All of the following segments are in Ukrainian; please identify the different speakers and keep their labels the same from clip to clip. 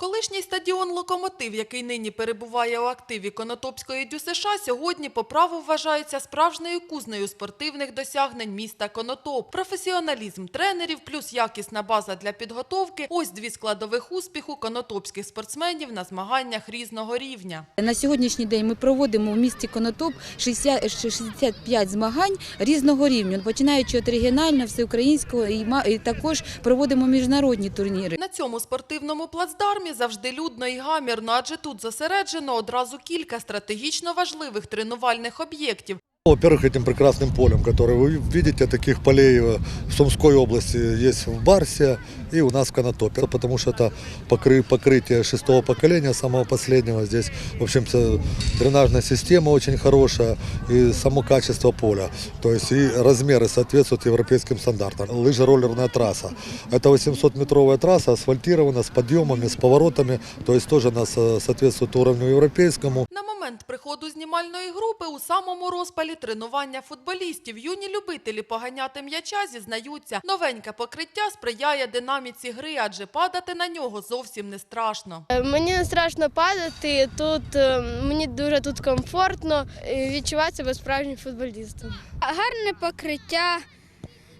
Speaker 1: Колишній стадіон «Локомотив», який нині перебуває у активі Конотопської ДЮСШ, сьогодні по праву вважається справжньою кузнею спортивних досягнень міста Конотоп. Професіоналізм тренерів плюс якісна база для підготовки – ось дві складових успіху конотопських спортсменів на змаганнях різного рівня.
Speaker 2: На сьогоднішній день ми проводимо в місті Конотоп 60 65 змагань різного рівня, починаючи від регіонального, всеукраїнського і також проводимо міжнародні турніри.
Speaker 1: На цьому спортивному плацдармі завжди людно і гамірно, адже тут зосереджено одразу кілька стратегічно важливих тренувальних об'єктів.
Speaker 3: Во-первых, этим прекрасным полем, которое вы видите, таких полей э, в Сумской области есть в Барсе и у нас в Конотопе, потому что это покры- покрытие шестого поколения, самого последнего. Здесь, в общем-то, дренажная система очень хорошая и само качество поля. То есть и размеры соответствуют европейским стандартам. Лыжероллерная трасса. Это 800-метровая трасса, асфальтирована, с подъемами, с поворотами. То есть тоже она со- соответствует уровню европейскому.
Speaker 1: Момент приходу знімальної групи у самому розпалі тренування футболістів юні любителі поганяти м'яча зізнаються, новеньке покриття сприяє динаміці гри, адже падати на нього зовсім не страшно.
Speaker 4: Е, Мені не страшно падати. Тут е, мені дуже тут комфортно і відчувати себе справжнім футболістом.
Speaker 5: Гарне покриття,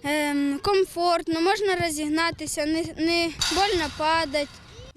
Speaker 5: ем, комфортно, можна розігнатися, не, не больно падати.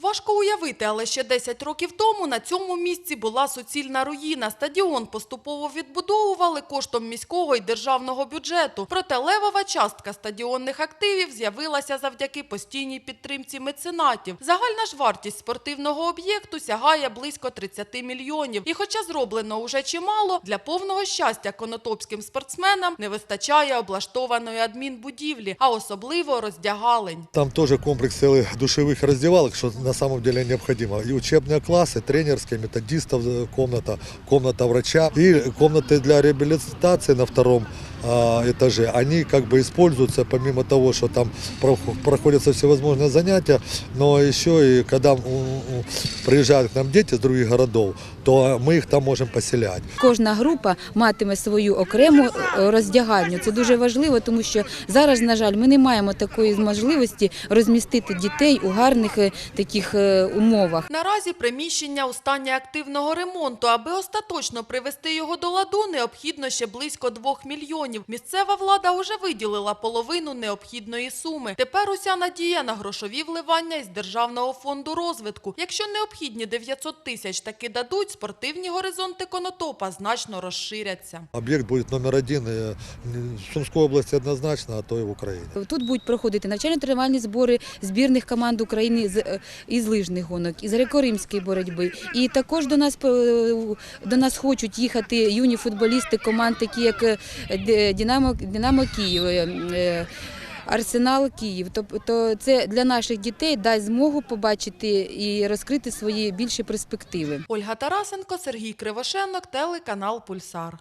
Speaker 1: Важко уявити, але ще 10 років тому на цьому місці була суцільна руїна. Стадіон поступово відбудовували коштом міського і державного бюджету. Проте левова частка стадіонних активів з'явилася завдяки постійній підтримці меценатів. Загальна ж вартість спортивного об'єкту сягає близько 30 мільйонів. І хоча зроблено уже чимало, для повного щастя конотопським спортсменам не вистачає облаштованої адмінбудівлі, а особливо роздягалень.
Speaker 3: Там тоже комплекс целых душевых раздевалок, что на самом деле необходимо. И учебные классы, тренерские, методистов э, комната, комната врача и комнаты для реабилитации на втором а, этаже. Они как бы используются помимо того, что там прох- проходятся всевозможные занятия, но еще и когда м, м, приезжают к нам дети с других городов, то мы их там можем поселять.
Speaker 2: Кожна група матиме свою окрему е, роздягальню. Це дуже важливо, тому що зараз, на жаль, ми не маємо такої можливості розмістити дітей у гарних е, таких е, умовах.
Speaker 1: Наразі приміщення у стані активного ремонту. Аби остаточно привести його до ладу, необхідно ще близько 2 мільйонів. Місцева влада вже виділила половину необхідної суми. Тепер уся надія на грошові вливання із Державного фонду розвитку. Якщо необхідні 900 тисяч таки дадуть, спортивні горизонти Конотопа значно розширяться.
Speaker 3: Объект будет номер один э, в Сумской области однозначно, а то и в Украине.
Speaker 2: Тут будуть проходити навчально-тренувальні збори збірних команд України з е, із лижних гонок, із греко-римської боротьби. І також до нас е, до нас хочуть їхати юні футболісти команд, такі як е, Динамо, Динамо Київ. е, е, Арсенал Київ, тобто це для наших дітей дасть змогу побачити і розкрити свої більші перспективи.
Speaker 1: Ольга Тарасенко, Сергій Кривошенок, телеканал Пульсар.